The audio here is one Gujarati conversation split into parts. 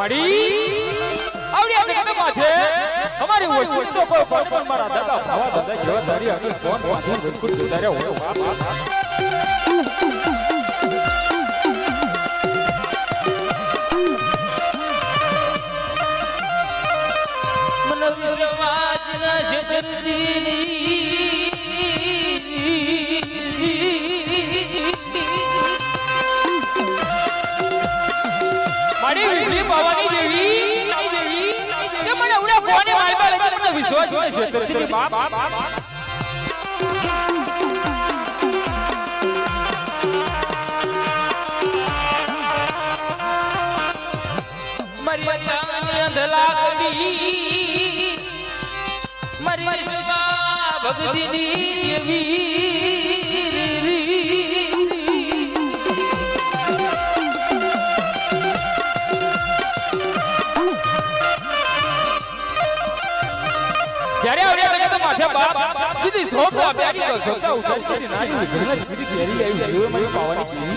મળી. આવડી આવડી તમે માથે તમારી વસ્તુ તો કોઈ કોઈ પણ મારા દાદા ભાવા દાદા જેવા તારી આગળ કોણ માથે બિલકુલ સુધાર્યા હોય. બાપ બાપ મન વિશ્વાસ મારી વીજળી પાવાની દેવી મને ઉડા કોને મારવા લાગે મને વિશ્વાસ હોય છે. બાપ. અંધલાકડી મરી સગા દેવી. જ્યારે આવ્યા લાગે તો માથે બાપ જીધી સોપ આપ્યા કે સોપતા ઉતારી નાઈ ઉજળના જીધી કેરી આવી જીવે મને પાવાની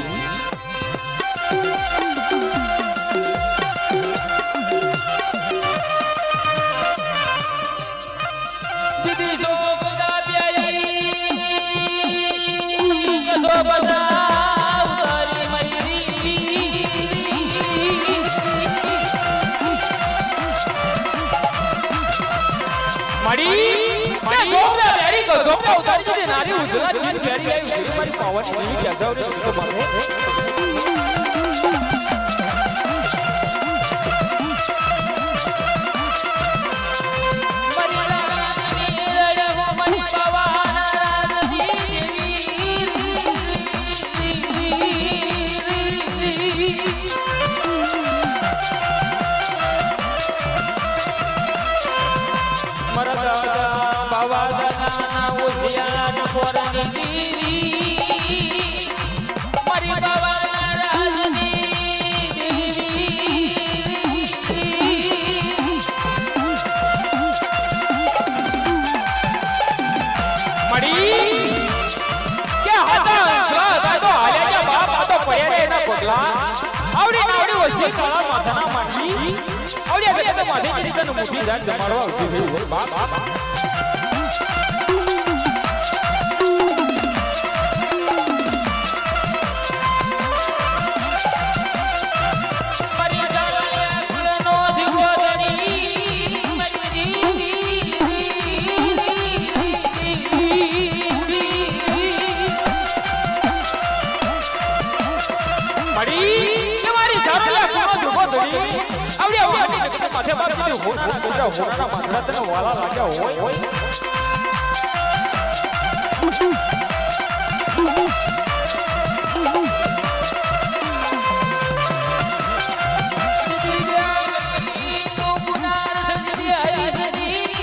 મળી કે સોપતા પ્યારી તો સોપતા ઉતારી નારી ઉજળના જીધી કેરી આવી મારી મને નહીં કેરી કેસાવ રે તો મારે મારા? માથાના માંડી આવડી માથે જેની તને મોટી જાત જમાડવા ઊભી થઈ હોય બાપ બાપ જારોલિયા કોનો દુખો ધડી આવડી આવડી માથે ગોજા હોનાના માથડા તને વાલા લાગ્યા હોય